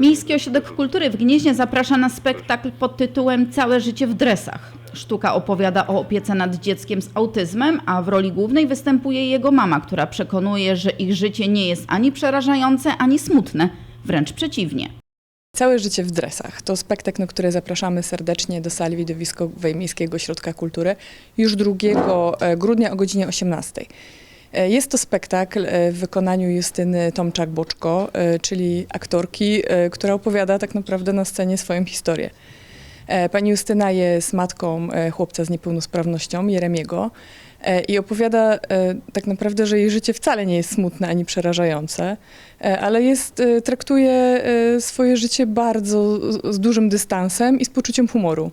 Miejski Ośrodek Kultury w Gnieźnie zaprasza na spektakl pod tytułem Całe życie w dresach. Sztuka opowiada o opiece nad dzieckiem z autyzmem, a w roli głównej występuje jego mama, która przekonuje, że ich życie nie jest ani przerażające, ani smutne, wręcz przeciwnie. Całe życie w dresach to spektakl, na który zapraszamy serdecznie do sali widowiskowej Miejskiego Ośrodka Kultury już 2 e, grudnia o godzinie 18. E, Jest to spektakl e, w wykonaniu Justyny Tomczak-Boczko, e, czyli aktorki, która opowiada tak naprawdę na scenie swoją historię. Pani Justyna jest matką chłopca z niepełnosprawnością, Jeremiego, i opowiada tak naprawdę, że jej życie wcale nie jest smutne ani przerażające, ale jest, traktuje swoje życie bardzo z dużym dystansem i z poczuciem humoru.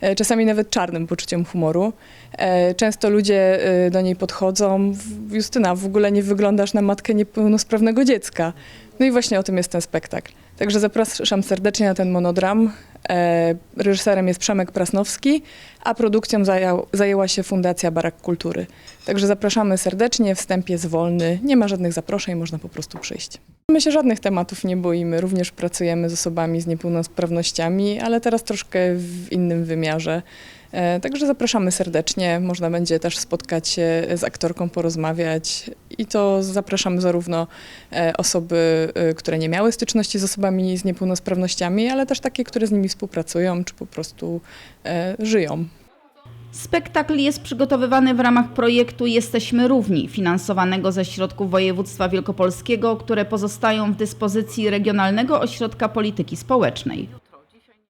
E, Czasami nawet czarnym poczuciem humoru. E, Często ludzie e, do niej podchodzą. "W- Justyna, w ogóle nie wyglądasz na matkę niepełnosprawnego dziecka. No i właśnie o tym jest ten spektakl. Także zapraszam serdecznie na ten monodram. E, Reżyserem jest Przemek Prasnowski, a produkcją zajęła się Fundacja Barak Kultury. Także zapraszamy serdecznie, wstęp jest wolny, nie ma żadnych zaproszeń, można po prostu przyjść. My się żadnych tematów nie boimy, również pracujemy z osobami z niepełnosprawnościami, ale teraz troszkę w innym wymiarze. E, Także zapraszamy serdecznie, można będzie też spotkać się z aktorką, porozmawiać i to zapraszamy zarówno e, osoby, e, które nie miały styczności z osobami z niepełnosprawnościami, ale też takie, które z nimi współpracują, czy po prostu żyją. Spektakl jest przygotowywany w ramach projektu Jesteśmy Równi, finansowanego ze środków województwa wielkopolskiego, które pozostają w dyspozycji Regionalnego Ośrodka Polityki Społecznej.